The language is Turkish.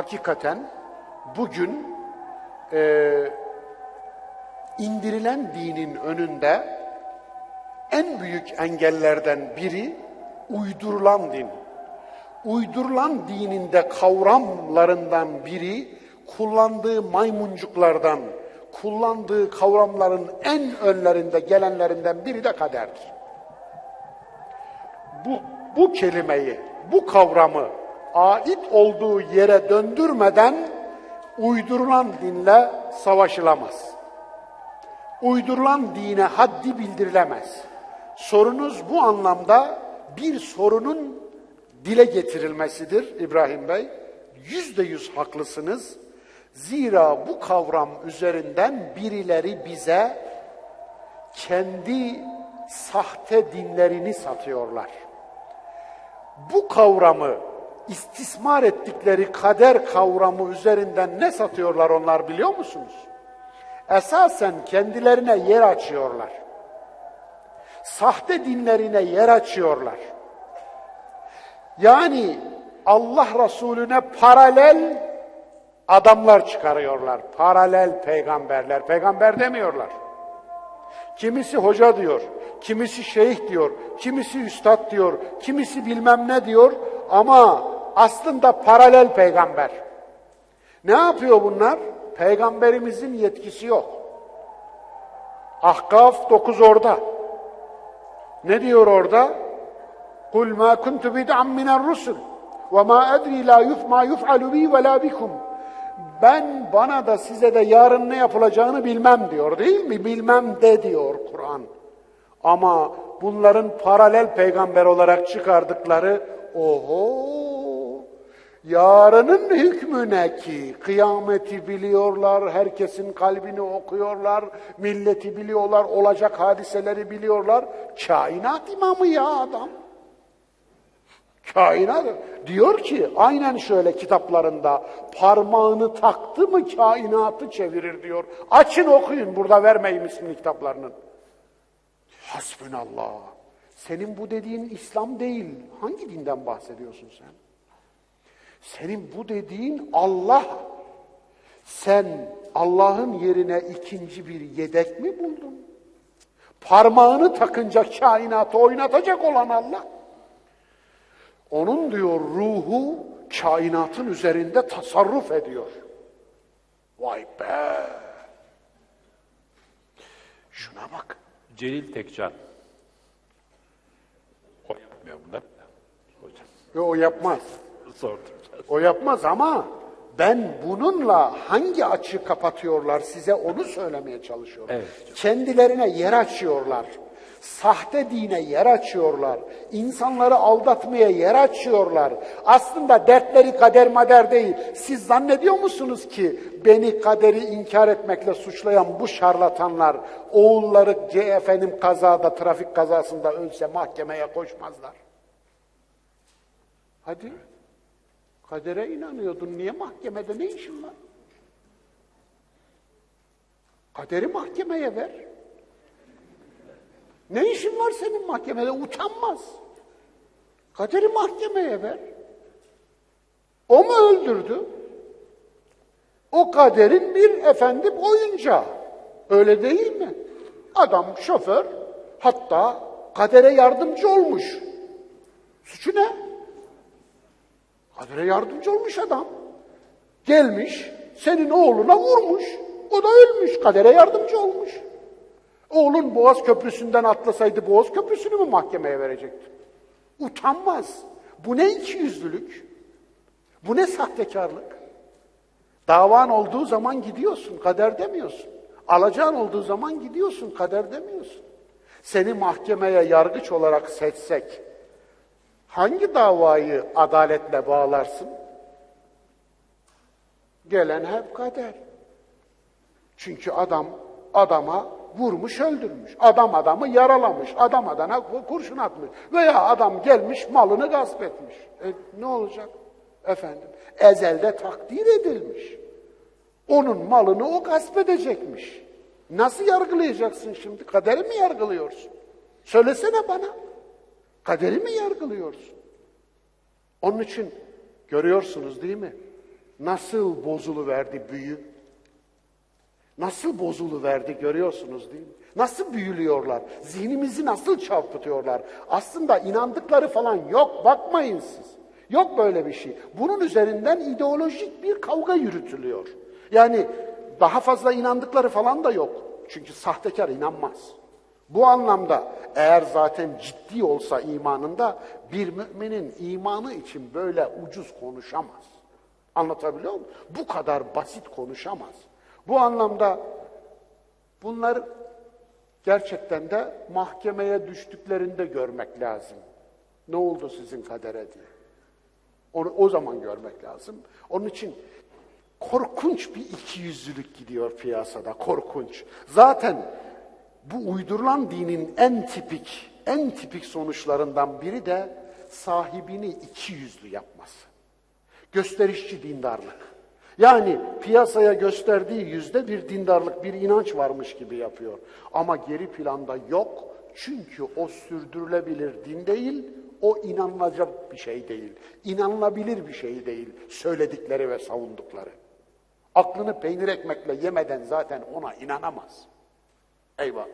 hakikaten bugün e, indirilen dinin önünde en büyük engellerden biri uydurulan din. Uydurulan dininde kavramlarından biri kullandığı maymuncuklardan, kullandığı kavramların en önlerinde gelenlerinden biri de kaderdir. Bu, bu kelimeyi, bu kavramı ait olduğu yere döndürmeden uydurulan dinle savaşılamaz. Uydurulan dine haddi bildirilemez. Sorunuz bu anlamda bir sorunun dile getirilmesidir İbrahim Bey. Yüzde yüz haklısınız. Zira bu kavram üzerinden birileri bize kendi sahte dinlerini satıyorlar. Bu kavramı istismar ettikleri kader kavramı üzerinden ne satıyorlar onlar biliyor musunuz? Esasen kendilerine yer açıyorlar. Sahte dinlerine yer açıyorlar. Yani Allah Resulüne paralel adamlar çıkarıyorlar. Paralel peygamberler. Peygamber demiyorlar. Kimisi hoca diyor, kimisi şeyh diyor, kimisi üstad diyor, kimisi bilmem ne diyor ama aslında paralel peygamber. Ne yapıyor bunlar? Peygamberimizin yetkisi yok. Ahkaf 9 orada. Ne diyor orada? Kul ma kuntu bid'an minen rusul ve ma edri la yuf ma yuf'alu bi ve la bikum. Ben bana da size de yarın ne yapılacağını bilmem diyor değil mi? Bilmem de diyor Kur'an. Ama bunların paralel peygamber olarak çıkardıkları oho yarının hükmüne ki kıyameti biliyorlar, herkesin kalbini okuyorlar, milleti biliyorlar, olacak hadiseleri biliyorlar. Kainat imamı ya adam. Kainat diyor ki aynen şöyle kitaplarında parmağını taktı mı kainatı çevirir diyor. Açın okuyun burada vermeyin ismini kitaplarının. Hasbünallah. Senin bu dediğin İslam değil. Hangi dinden bahsediyorsun sen? Senin bu dediğin Allah. Sen Allah'ın yerine ikinci bir yedek mi buldun? Parmağını takınca kainatı oynatacak olan Allah. Onun diyor ruhu kainatın üzerinde tasarruf ediyor. Vay be! Şuna bak. Celil Tekcan. O yapmıyor bunlar. Hocam Ve o yapmaz. sordum. O yapmaz ama ben bununla hangi açığı kapatıyorlar size onu söylemeye çalışıyorum. Evet. Kendilerine yer açıyorlar. Sahte dine yer açıyorlar. İnsanları aldatmaya yer açıyorlar. Aslında dertleri kader mader değil. Siz zannediyor musunuz ki beni kaderi inkar etmekle suçlayan bu şarlatanlar oğulları C efendim kazada, trafik kazasında ölse mahkemeye koşmazlar? Hadi. Kadere inanıyordun. Niye mahkemede ne işin var? Kaderi mahkemeye ver. Ne işin var senin mahkemede? Utanmaz. Kaderi mahkemeye ver. O mu öldürdü? O kaderin bir efendim oyuncağı. Öyle değil mi? Adam şoför hatta kadere yardımcı olmuş. Suçu ne? Kadere yardımcı olmuş adam. Gelmiş, senin oğluna vurmuş. O da ölmüş, kadere yardımcı olmuş. Oğlun Boğaz Köprüsü'nden atlasaydı Boğaz Köprüsü'nü mü mahkemeye verecekti? Utanmaz. Bu ne ikiyüzlülük? Bu ne sahtekarlık? Davan olduğu zaman gidiyorsun, kader demiyorsun. Alacağın olduğu zaman gidiyorsun, kader demiyorsun. Seni mahkemeye yargıç olarak seçsek, hangi davayı adaletle bağlarsın? Gelen hep kader. Çünkü adam adama vurmuş öldürmüş. Adam adamı yaralamış. Adam adana kurşun atmış. Veya adam gelmiş malını gasp etmiş. E, ne olacak? Efendim ezelde takdir edilmiş. Onun malını o gasp edecekmiş. Nasıl yargılayacaksın şimdi? Kaderi mi yargılıyorsun? Söylesene bana. Kaderi mi yargılıyorsun? Onun için görüyorsunuz değil mi? nasıl bozuluverdi büyü? Nasıl bozuluverdi görüyorsunuz değil mi? Nasıl büyülüyorlar? Zihnimizi nasıl çarpıtıyorlar? Aslında inandıkları falan yok. Bakmayın siz. Yok böyle bir şey. Bunun üzerinden ideolojik bir kavga yürütülüyor. Yani daha fazla inandıkları falan da yok. Çünkü sahtekar inanmaz. Bu anlamda eğer zaten ciddi olsa imanında bir müminin imanı için böyle ucuz konuşamaz. Anlatabiliyor muyum? Bu kadar basit konuşamaz. Bu anlamda bunlar gerçekten de mahkemeye düştüklerinde görmek lazım. Ne oldu sizin kadere diye. Onu o zaman görmek lazım. Onun için korkunç bir ikiyüzlülük gidiyor piyasada, korkunç. Zaten bu uydurulan dinin en tipik, en tipik sonuçlarından biri de sahibini iki yüzlü yapması. Gösterişçi dindarlık. Yani piyasaya gösterdiği yüzde bir dindarlık, bir inanç varmış gibi yapıyor. Ama geri planda yok. Çünkü o sürdürülebilir din değil, o inanılacak bir şey değil. İnanılabilir bir şey değil söyledikleri ve savundukları. Aklını peynir ekmekle yemeden zaten ona inanamaz. أيضا